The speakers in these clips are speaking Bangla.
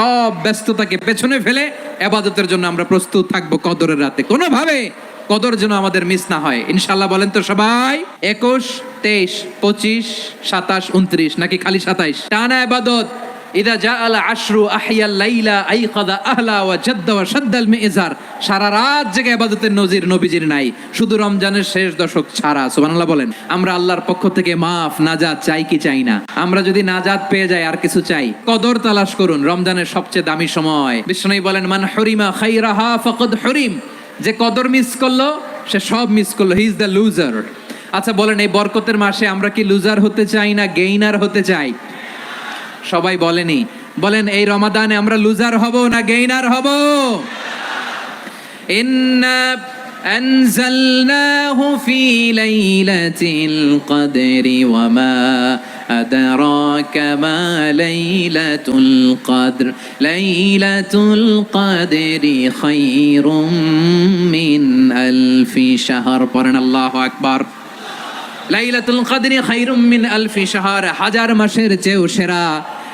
সব ব্যস্ততাকে পেছনে ফেলে এবাদতের জন্য আমরা প্রস্তুত থাকব কদরের রাতে। কোনোভাবে কদর যেন আমাদের মিস না হয়। ইনশাল্লাহ বলেন তো সবাই, একুশ, তেইশ, পঁচিশ, সাতাশ, উনত্রিশ, নাকি খালি সাতাইশ? টানা আবাদত ইদা জা আল আশরু আহিয়াল লাইলা আইকাদা আহলা ওয়া জাদ্দা ওয়া শাদ্দাল মিজার। সারা রাত জেগে ইবাদতের নজির নবীজির নাই। শুধু রমজানের শেষ দশক ছাড়া, সুবহানাল্লাহ বলেন, আমরা আল্লাহর পক্ষ থেকে মাফ, নাজাত চাই কি চাই না? আমরা যদি নাজাত পেয়ে যাই, আর কিছু চাই? কদর তালাশ করুন, রমজানের সবচেয়ে দামি সময়। বিষ্ণু বলেন, মান হরিমা খাইরাহা ফাকাদ হরিম। যে কদর মিস করল, সে সব মিস করল। হি ইজ দ্য লুজার আচ্ছা বলেন, এই বরকতের মাসে আমরা কি লুজার হতে চাই না গেইনার হতে চাই? সবাই বলেনি বলেন এই রমাদানে আমরা লুজার হব না গেইনার হব ইন্না أنزلناه في ليلة القدر وما أدراك ما ليلة القدر ليلة القدر خير من ألف شهر قرن الله أكبر লাইলাতুল কদরি খাইরুম মিন আলফি শাহর হাজার মাসের চেয়েও সেরা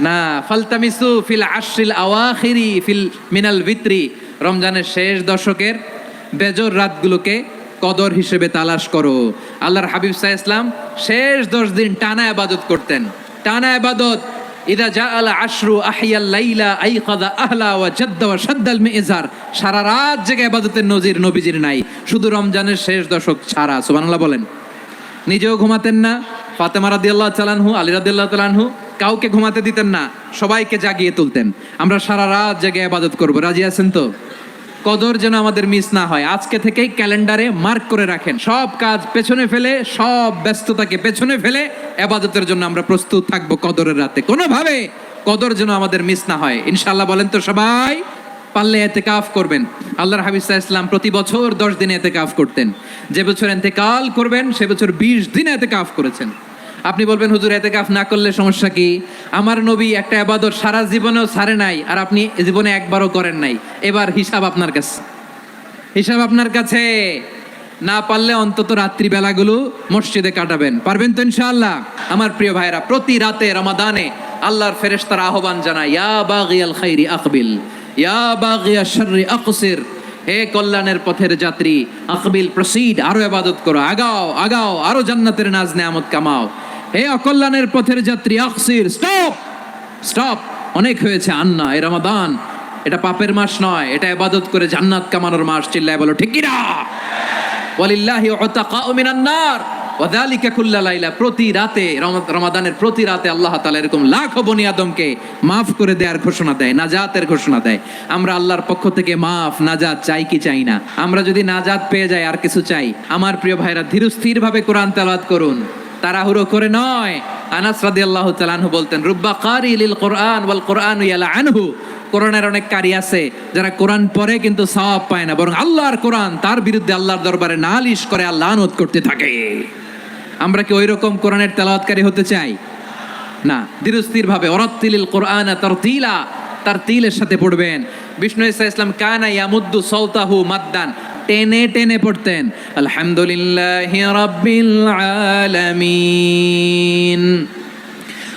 না, ফালতামিসু ফিল আশরিল আওয়াখিরি ফিল মিনাল ভিত্রি। রমজানের শেষ দশকের বেজর রাতগুলোকে কদর হিসেবে তালাশ করো। আল্লাহর হাবিব সাহা ইসলাম শেষ দশ দিন টানা আবাদত করতেন। টানা আবাদত ইদা জা আল আশরু আহিয়াল লাইলা আইকাদা আহলা ওয়া জাদ্দা ওয়া শাদ্দাল মিজার। সারা রাত জেগে আবাদতের নজির নবীজির নাই। শুধু রমজানের শেষ দশক ছাড়া, সুবহানাল্লাহ বলেন। নিজেও ঘুমাতেন না। ফাতেমা রাদিয়াল্লাহু তাআলাহু আলী রাদিয়াল্লাহু তাআলাহু কাউকে ঘুমাতে দিতেন না, সবাইকে জাগিয়ে তুলতেন। আমরা সারা রাত জেগে ইবাদত করব। রাজি আছেন তো? কদর যেন আমাদের মিস না হয়। আজকে থেকেই ক্যালেন্ডারে মার্ক করে রাখেন। সব কাজ পেছনে ফেলে, সব ব্যস্ততাকে পেছনে ফেলে আবাদতের জন্য আমরা প্রস্তুত থাকব কদরের রাতে। কোনোভাবে কদর যেন আমাদের মিস না হয়। ইনশাআল্লাহ বলেন তো সবাই, পারলে এতে কাফ করবেন। আল্লাহর হাবিজ ইসলাম প্রতি বছর দশ দিনে এতে কাফ করতেন। যে বছর এতেকাল করবেন, সে বছর বিশ দিনে এতে কাফ করেছেন। আপনি বলবেন, হুজুর, এতে কাফ না করলে সমস্যা কি? আমার নবী একটা আবাদত সারা জীবনেও ছাড়ে নাই, আর আপনি জীবনে একবারও করেন নাই। এবার হিসাব আপনার কাছে। হিসাব আপনার কাছে। না পারলে অন্তত রাত্রি বেলাগুলো মসজিদে কাটাবেন। পারবেন তো ইনশাআল্লাহ? আমার প্রিয় ভাইরা প্রতি রাতে রমাদানে আল্লাহর ফেরেশতার আহ্বান জানায় ইয়া বাগিয়াল খাইরি আকবিল, ইয়া বাগিয়া শাররি আকসির, হে কল্যাণের পথের যাত্রী, আকবিল, প্রসিড, আরও ইবাদত করো, আগাও আগাও, আরও জান্নাতের নাজ নেয়ামত কামাও। হে অকল্যাণের পথের যাত্রী আকসির স্টপ স্টপ অনেক হয়েছে আন্না, এ রমাদান। এটা পাপের মাস নয়, এটা ইবাদত করে জান্নাত কামানোর মাস, চিল্লায় বলো, ঠিক কিনা? ওয়ালিল্লাহি উতাকাউ মিনান নার ওয়াদালিকা কুল্লা লাইলা। প্রতি রাতে রমাদানের প্রতি রাতে আল্লাহ তাআলা এরকম লাখো বনি আদমকে মাফ করে দেওয়ার ঘোষণা দেয়, নাজাতের ঘোষণা দেয়। আমরা আল্লাহর পক্ষ থেকে মাফ, নাজাত চাই কি চাই না? আমরা যদি নাজাত পেয়ে যাই, আর কিছু চাই। আমার প্রিয় ভাইরা ধীরস্থির ভাবে কোরআন তেলাওয়াত করুন। তাড়াহুড়ো করে নয়। আনাস রাদিয়াল্লাহু আল্লাহ আনহু বলতেন, রুব্বা কারি লিল কোরআন ওয়াল কোরআন ইয়ালা আনহু। কোরআনের অনেক কারি আছে, যারা কোরআন পড়ে কিন্তু সওয়াব পায় না, বরং আল্লাহর কোরআন, তার বিরুদ্ধে আল্লাহর দরবারে নালিশ করে আল্লাহ আনত করতে থাকে। আমরা কি ওই রকম কোরআনের তেলাওয়াতকারী হতে চাই? না ধীরস্থির ভাবে অরাত্তিলিল কোরআন তারতিলা তার তিলের সাথে পড়বেন। বিষ্ণু ইসা ইসলাম কানা ইয়ামুদ্দু সৌতাহু মাদ্দান। টেনে টেনে পড়তেন। আলহামদুলিল্লাহ রাব্বিল আলামিন।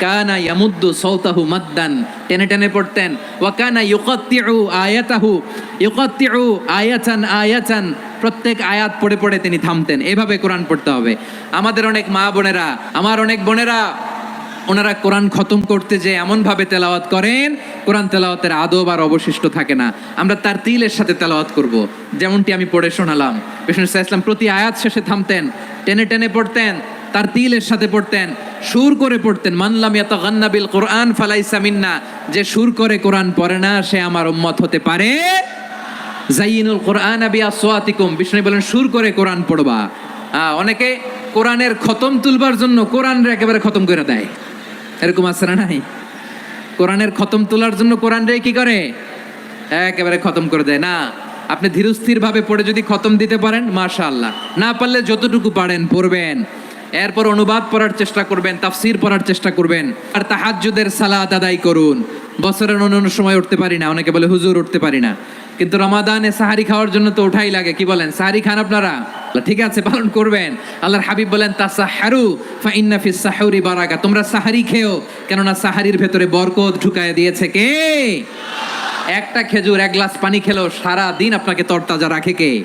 কানা ইয়ামুদ্দু সৌতাহু মাদ্দান। টেনে টেনে পড়তেন। ওয়া কানা ইউকাত্তিউ আয়াতাহু। ইউকাত্তিউ আয়াতান আয়াতান। প্রত্যেক আয়াত পড়ে পড়ে তিনি থামতেন। এভাবে কোরআন পড়তে হবে। আমাদের অনেক মা বোনেরা, আমার অনেক বোনেরা, ওনারা কোরআন খতম করতে যে এমন ভাবে তেলাওয়াত করেন, কোরআন তেলাওয়াতের আদব আর অবশিষ্ট থাকে না। আমরা তার তিলের সাথে তেলাওয়াত করব। যেমনটি আমি পড়ে শোনালাম। বিষ্ণু ইসলাম প্রতি আয়াত শেষে থামতেন, টেনে টেনে পড়তেন তার তিলের সাথে পড়তেন, সুর করে পড়তেন। মানলাম ইয়াতাগান্না বিল কোরআন ফালাইসা মিন্না। যে সুর করে কোরআন পড়ে না, সে আমার উম্মত হতে পারে। জাইনুল কোরআন আবি আসওয়াতিকুম বিষ্ণু বলেন, সুর করে কোরআন পড়বা। অনেকে কোরআনের খতম তুলবার জন্য কোরআনরে একেবারে খতম করে দেয়। এরকম আছে না নাই? কোরআনের খতম তোলার জন্য কোরআন রে কি করে? একেবারে খতম করে দেয়। না, আপনি ধীরস্থির ভাবে পড়ে যদি খতম দিতে পারেন, মাশাআল্লাহ। না পারলে যতটুকু পারেন, পড়বেন। এরপর অনুবাদ পড়ার চেষ্টা করবেন, তাফসির পড়ার চেষ্টা করবেন, আর তাহাজ্জুদের সালাত আদায় করুন। বছরের অন্য সময় উঠতে পারি না, অনেকে বলে হুজুর উঠতে পারি না। কিন্তু রমাদানে সাহারি খাওয়ার জন্য তো ওঠাই লাগে, কি বলেন? সাহারি খান আপনারা? ঠিক আছে, পালন করবেন। আল্লাহর হাবিব বলেন, তাসাহারু ফা ইন্না ফিস সাহুরি বারাকা। তোমরা সাহারি খেও, কেননা সাহারির ভেতরে বরকত ঢুকায় দিয়েছে কে? একটা খেজুর, এক গ্লাস পানি খেলো সারা দিন আপনাকে তরতাজা রাখে কে?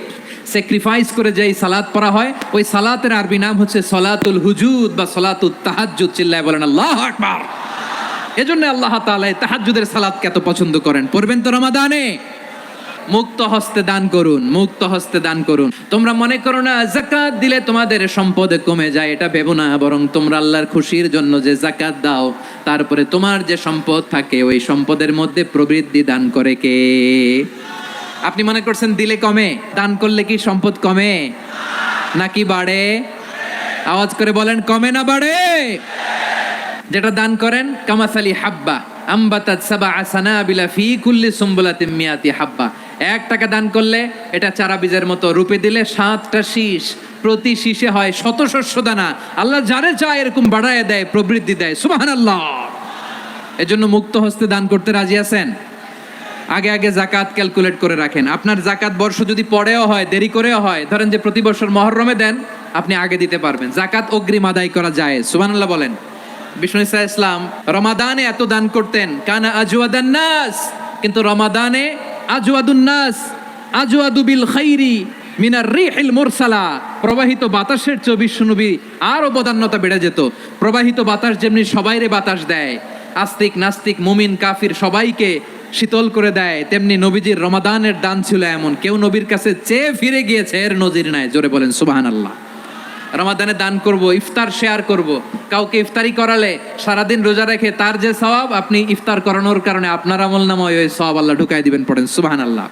স্যাক্রিফাইস করে যেই সালাত পড়া হয়, ওই সালাতের আরবি নাম হচ্ছে সলাতুল হুজুদ বা সলাতুল তাহাজ্জুদ চিল্লায় বলেন, আল্লাহ আকবার! এজন্য আল্লাহ তাআলা তাহাজ্জুদের সালাতকে এত পছন্দ করেন। পড়বেন তো রমাদানে? মুক্ত হস্তে দান করুন, মুক্ত হস্তে দান করুন। তোমরা মনে করো না, জাকাত দিলে তোমাদের সম্পদ কমে যায়, এটা ভেবো না, বরং তোমরা আল্লাহর খুশির জন্য যে জাকাত দাও, তারপরে তোমার যে সম্পদ থাকে, ওই সম্পদের মধ্যে প্রবৃদ্ধি দান করে কে? আপনি মনে করছেন দিলে কমে, দান করলে কি সম্পদ কমে? নাকি বাড়ে? আওয়াজ করে বলেন, কমে না বাড়ে? যেটা দান করেন, কামাসালি হাব্বা, আম্বাতাত সাবা সানাবিলা ফি কুল্লি সুম্বুলাতিন মিয়াতি হাব্বা। এক টাকা দান করলে এটা চারা বীজের মতো রূপে দিলে সাতটা শীষ, প্রতি শীষে হয় শত শস্য দানা। আল্লাহ যারে চায় এরকম বাড়ায় দেয়, প্রবৃদ্ধি দেয়। সুবহানাল্লাহ। এজন্য মুক্ত হস্তে দান করতে রাজি আছেন? আগে আগে জাকাত ক্যালকুলেট করে রাখেন। আপনার জাকাত বর্ষ যদি পরেও হয়, দেরি করেও হয়, ধরেন যে প্রতি বছর মহরমে দেন, আপনি আগে দিতে পারবেন। জাকাত অগ্রিম আদায় করা যায় সুবহানাল্লাহ বলেন। বিষ্ণু ইসা ইসলাম, রমাদানে এত দান করতেন, কানা আজওয়াদান নাস। কিন্তু রমাদানে আজওয়াদুন নাস, আজওয়াদু বিল খাইরি মিনার রিহিল মুরসালা। প্রবাহিত বাতাসের চেয়ে বিশ্বনবী আরও বদান্যতা বেড়ে যেত। প্রবাহিত বাতাস যেমনি সবাইরে বাতাস দেয়, আস্তিক নাস্তিক, মুমিন, কাফির সবাইকে শীতল করে দেয়, তেমনি নবীজির রমাদানের দান ছিল এমন। কেউ নবীর কাছে চেয়ে ফিরে গিয়েছে, এর নজির নাই। জোরে বলেন সুবাহান আল্লাহ রমাদানে দান করব, ইফতার শেয়ার করব। কাউকে ইফতারি করালে সারাদিন রোজা রেখে তার যে স্বভাব আপনি ইফতার করানোর কারণে আপনার আমল নামায় ওই সব আল্লাহ ঢুকাই দিবেন, পড়েন, সুবহানাল্লাহ।